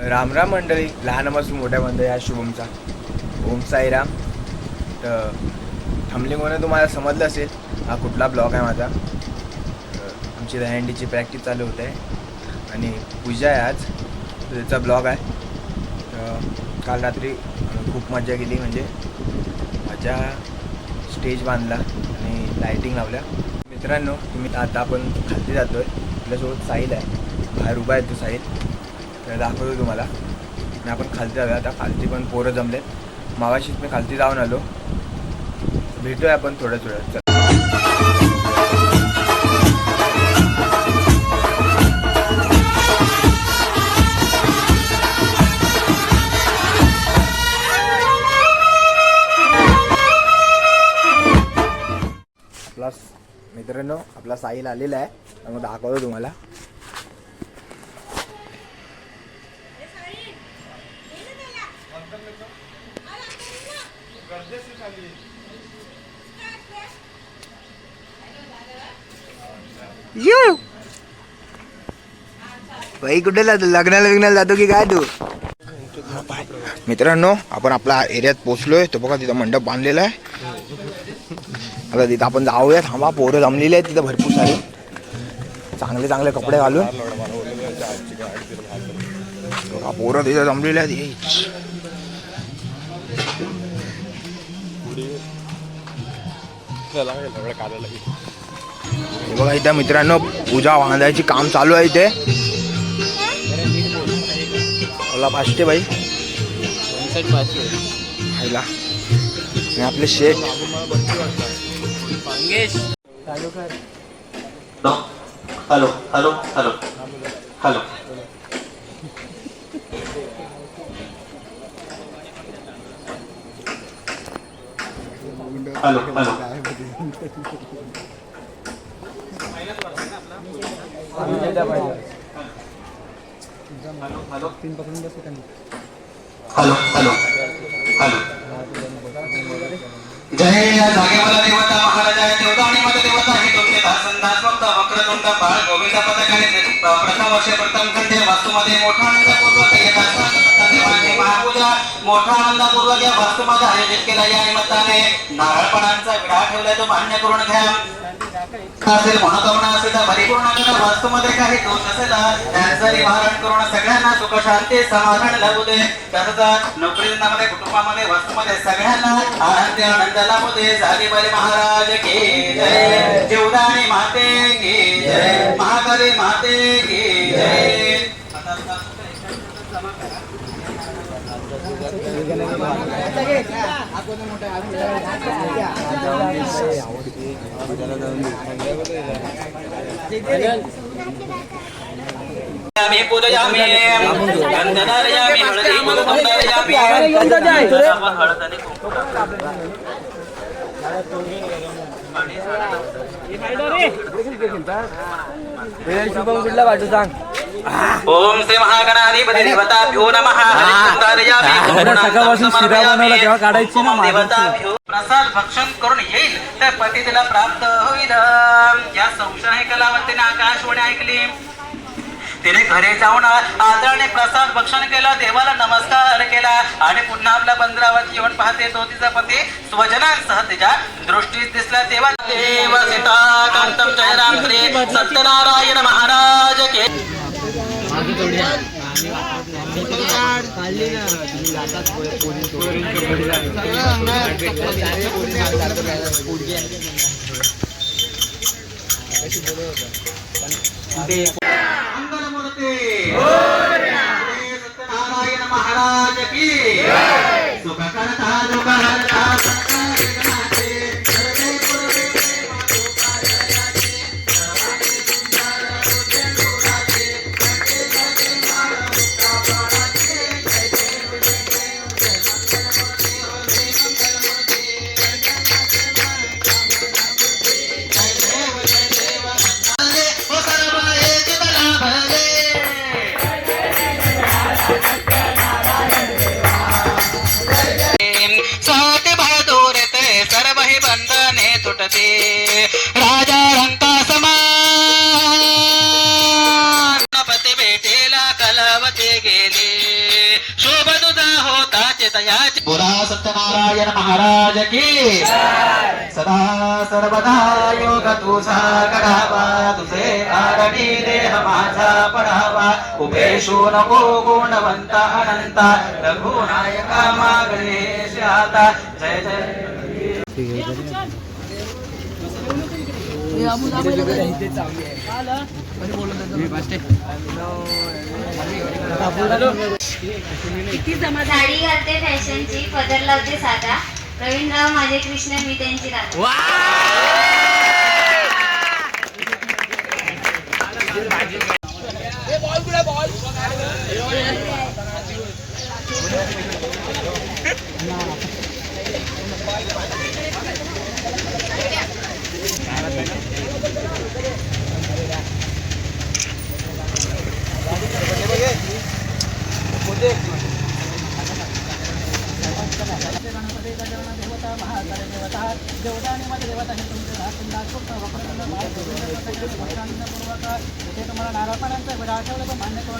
रामराम मंडळी लहानापासून मोठ्यापर्यंत या शुभमचा ओम साईराम. तर थमलिंगवरून तुम्हाला समजलं असेल हा कुठला ब्लॉग आहे माझा. आमची दहंडीची प्रॅक्टिस चालू होते. आणि पूजा आहे आज. त्याचा ब्लॉग आहे. तर काल रात्री खूप मजा केली म्हणजे मजा स्टेज बांधला आणि लायटिंग लावल्या. मित्रांनो तुम्ही आता आपण खाली जातो आहे आपल्यासोबत साहिल आहे. बाहेर उभा आहे तो साहिल. तर दाखवतो तुम्हाला. आणि आपण खालती जाऊया. आता खालती पण पोरं जमलेत. मागाशीच मी खालती जाऊन आलो. भेटूया आपण थोडं थोडं चल. आपला मित्रांनो आपला साहिल आलेला आहे. मग दाखवतो तुम्हाला. यू भाई कुठे जातो? लग्नाला विग्नाला जातो की काय तू? मित्रांनो आपण आपल्या एरियात पोचलोय तो बघा तिथं मंडप बांधलेला आहे. आता तिथं आपण जाऊया. थांबा पोरं जमलेली आहेत तिथं भरपूर सारे. चांगले चांगले कपडे घालून. बघा, पोरं तिथं जमलेले आहेत. हेच. हे बघा इथं मित्रांनो पूजा बांधायची काम चालू आहे इथे. मला पाचशे बाई. खायला आणि आपले शेठ. Hello hello hello hello hello hello hello hello hello. जय जागेवाला देवता महाराजा देवता आणि मत देवता हे दोन्ही दासंदास वक्रतुंड बाळ गोविंद पदकाने प्रथम वर्षे प्रथम खंडे वास्तूमध्ये मोठा आनंदपूर्वक येत देवाची महापूजा मोठा आनंदपूर्वक या वास्तूमध्ये आयोजित केला. या निमित्ताने नारळपणांचा विडा ठेवलाय तो मान्य करून घ्या. असेल मनोकामना असेल तर परिपूर्ण करा वास्तूमध्ये काही दोष असेल त्यांचं निवारण करून सगळ्यांना सुख शांती समाधान लाभू दे. तसंच नोकरी कुटुंबामध्ये वास्तूमध्ये सगळ्यांना आनंद आनंद लाभू दे. महाराज की जय. माते की जय महाकाली माते की जय आम्ही पूजयामी गंधनारयामी हळदी आणि शुभम कुठला पाठवू सांग ओम श्री महागणाधिपती देवताभ्यो नमः। हरिकुंकम धारयामी सकाळपासून शिरा बनवला तेव्हा काढायची ना प्रसाद भक्षण करून येईल तर पती तिला प्राप्त होईल या संशय कलावतीने आकाशवाणी ऐकली. तिने घरी जाऊन आदराने प्रसाद भक्षण केलं देवाला नमस्कार केला आणि पुन्हा आपल्या बंदरावर येऊन पाहते तो तिचा पती स्वजनांसह तिच्या दृष्टीस दिसला. तेव्हा देव सीता जयराम श्री सत्यनारायण महाराज के ते శక్తి శ్రీ సత్యనారాయణ మహారాజకి. సుఖకరతా దుఃఖహరతా नारायण महाराज की सदा सर्वदा योग तुझा करावा तुझे आरणी देह माझा पडावा उभेशो नको गुणवंता अनंता रघुनायका मागणेश आता जय जय। साडी घालते फॅशनची पदर लावते साधा. प्रवीणराव माझे कृष्ण मी त्यांची राधा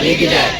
बली की जय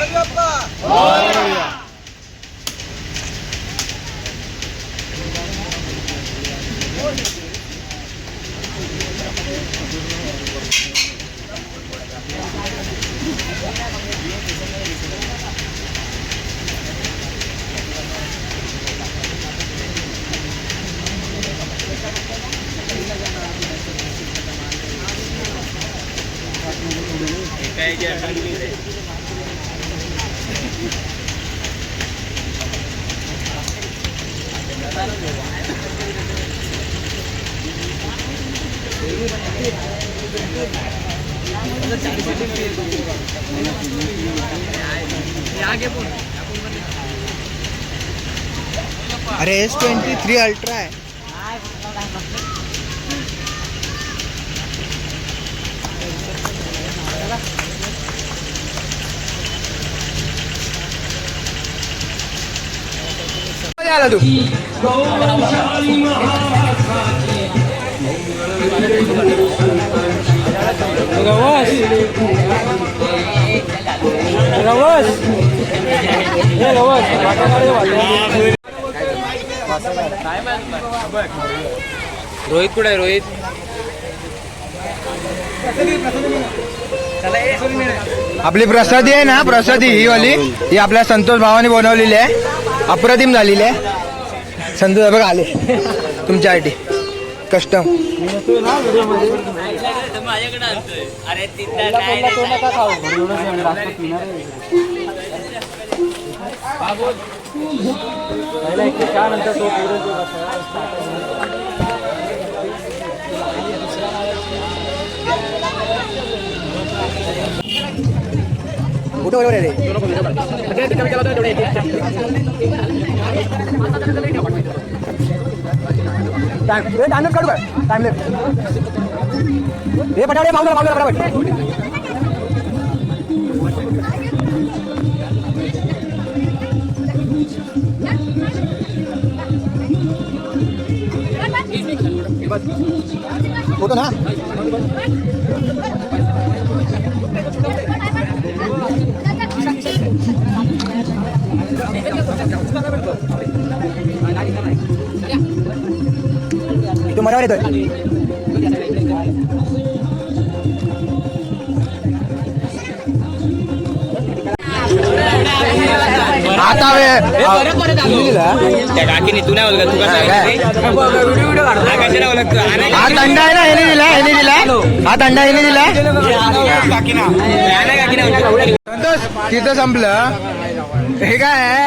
ಕರಿಯಪ್ಪ Kayak jangan gitu. अरे एस ट्वेंटी थ्री अल्ट्रा है तू। काढे वाटा रोहित कुठे आहे रोहित आपली प्रसादी आहे ना प्रसादी ही वाली. ही आपल्या संतोष भावाने बनवलेली आहे. अप्रतिम झालेली आहे. संतोष बघा आले. तुमच्यासाठी कस्टम तो नका खाऊ एवढं जेवण जास्त पिणार आहे. पहिला एक चहा नंतर तो पुरण तो कसा कुठं बरोबर आहे रे टाइमलेस काढू का टाइमलेस हे मागून मागून पटापट होतो ना मरावर येतोय. आता वे त्या काकीने तू नाही ओळखत तू हा? हा. दंडा आहे ना ह्याने दिला ह्याने दिला. हा दंडा ह्याने दिला. संतोष तिथं संपलं. हे काय आहे?